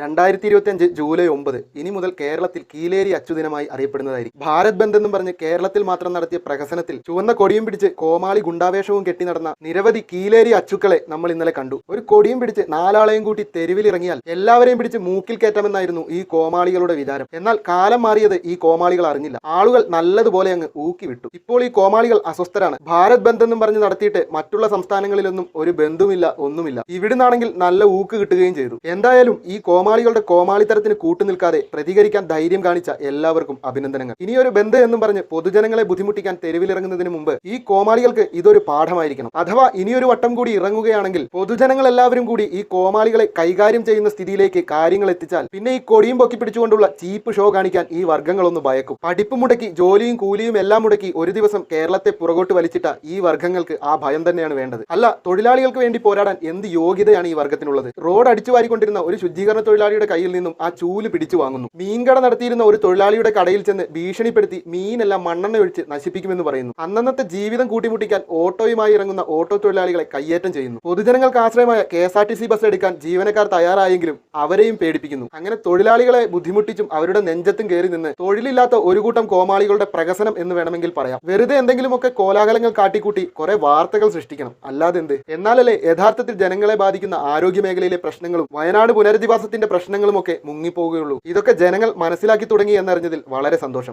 രണ്ടായിരത്തി ഇരുപത്തി അഞ്ച് ജൂലൈ ഒമ്പത് ഇനി മുതൽ കേരളത്തിൽ കീലേരി അച്ചുദിനമായി അറിയപ്പെടുന്നതായിരിക്കും. ഭാരത് ബന്ദ് എന്നും പറഞ്ഞ് കേരളത്തിൽ മാത്രം നടത്തിയ പ്രഹസനത്തിൽ ചുവന്ന കൊടിയും പിടിച്ച് കോമാളി ഗുണ്ടാവേഷവും കെട്ടി നടന്ന നിരവധി കീലേരി അച്ചുക്കളെ നമ്മൾ ഇന്നലെ കണ്ടു. ഒരു കൊടിയും പിടിച്ച് നാലാളെയും കൂട്ടി തെരുവിലിറങ്ങിയാൽ എല്ലാവരെയും പിടിച്ച് മൂക്കിൽ കയറ്റാമെന്നായിരുന്നു ഈ കോമാളികളുടെ വിചാരം. എന്നാൽ കാലം മാറിയത് ഈ കോമാളികൾ അറിഞ്ഞില്ല. ആളുകൾ നല്ലതുപോലെ അങ്ങ് ഊക്കി വിട്ടു. ഇപ്പോൾ ഈ കോമാളികൾ അസ്വസ്ഥരാണ്. ഭാരത് ബന്ദ് എന്നും പറഞ്ഞ് നടത്തിയിട്ട് മറ്റുള്ള സംസ്ഥാനങ്ങളിലൊന്നും ഒരു ബന്ധുമില്ല ഒന്നുമില്ല. ഇവിടുന്നാണെങ്കിൽ നല്ല ഊക്ക് കിട്ടുകയും ചെയ്തു. എന്തായാലും ഈ കോമാളികളുടെ കോമാളിത്തരത്തിന് കൂട്ടുനിൽക്കാതെ പ്രതികരിക്കാൻ ധൈര്യം കാണിച്ച എല്ലാവർക്കും അഭിനന്ദനങ്ങൾ. ഇനിയൊരു ബന്ധം എന്നും പറഞ്ഞ് പൊതുജനങ്ങളെ ബുദ്ധിമുട്ടിക്കാൻ തെരുവിലിറങ്ങുന്നതിന് മുമ്പ് ഈ കോമാളികൾക്ക് ഇതൊരു പാഠമായിരിക്കണം. അഥവാ ഇനിയൊരു വട്ടം കൂടി ഇറങ്ങുകയാണെങ്കിൽ പൊതുജനങ്ങൾ എല്ലാവരും കൂടി ഈ കോമാളികളെ കൈകാര്യം ചെയ്യുന്ന സ്ഥിതിയിലേക്ക് കാര്യങ്ങൾ എത്തിച്ചാൽ പിന്നെ ഈ കൊടിയും പൊക്കി പിടിച്ചുകൊണ്ടുള്ള ചീപ്പ് ഷോ കാണിക്കാൻ ഈ വർഗങ്ങളൊന്ന് ഭയക്കും. പഠിപ്പ് മുടക്കി ജോലിയും കൂലിയും എല്ലാം മുടക്കി ഒരു ദിവസം കേരളത്തെ പുറകോട്ട് വലിച്ചിട്ട ഈ വർഗങ്ങൾക്ക് ആ ഭയം തന്നെയാണ് വേണ്ടത്. അല്ല തൊഴിലാളികൾക്ക് വേണ്ടി പോരാടാൻ എന്ത് യോഗ്യതയാണ് ഈ വർഗത്തിനുള്ളത് റോഡ് അടിച്ചു വാരിക്കൊണ്ടിരുന്ന ഒരു ശുചീകരണ തൊഴിലാളിയുടെ കയ്യിൽ നിന്നും ആ ചൂൽ പിടിച്ചു വാങ്ങുന്നു. മീൻകട നടത്തിയിരുന്ന ഒരു തൊഴിലാളിയുടെ കടയിൽ ചെന്ന് ഭീഷണിപ്പെടുത്തി മീനെല്ലാം മണ്ണെണ്ണ ഒഴിച്ച് നശിപ്പിക്കുമെന്ന് പറയുന്നു. അന്നന്നത്തെ ജീവിതം കൂട്ടിമുട്ടിക്കാൻ ഓട്ടോയുമായി ഇറങ്ങുന്ന ഓട്ടോ തൊഴിലാളികളെ കയ്യേറ്റം ചെയ്യുന്നു. പൊതുജനങ്ങൾക്ക് ആശ്രയമായ K S R T C bus എടുക്കാൻ ജീവനക്കാർ തയ്യാറായെങ്കിലും അവരെയും പേടിപ്പിക്കുന്നു. അങ്ങനെ തൊഴിലാളികളെ ബുദ്ധിമുട്ടിച്ചും അവരുടെ നെഞ്ചത്തും കയറി നിന്ന് തൊഴിലില്ലാത്ത ഒരു കൂട്ടം കോമാളികളുടെ പ്രകസനം എന്ന് വേണമെങ്കിൽ പറയാം. വെറുതെ എന്തെങ്കിലുമൊക്കെ കോലാഹലങ്ങൾ കാട്ടിക്കൂട്ടി കുറെ വാർത്തകൾ സൃഷ്ടിക്കണം. അല്ലാതെ എന്ത് എന്നാലല്ലേ യഥാർത്ഥത്തിൽ ജനങ്ങളെ ബാധിക്കുന്ന ആരോഗ്യ മേഖലയിലെ പ്രശ്നങ്ങളും വയനാട് പുനരധിവാസത്തിന്റെ പ്രശ്നങ്ങളുമൊക്കെ മുങ്ങിപ്പോവുകയുള്ളൂ. ഇതൊക്കെ ജനങ്ങൾ മനസ്സിലാക്കി തുടങ്ങി എന്നറിഞ്ഞതിൽ വളരെ സന്തോഷം.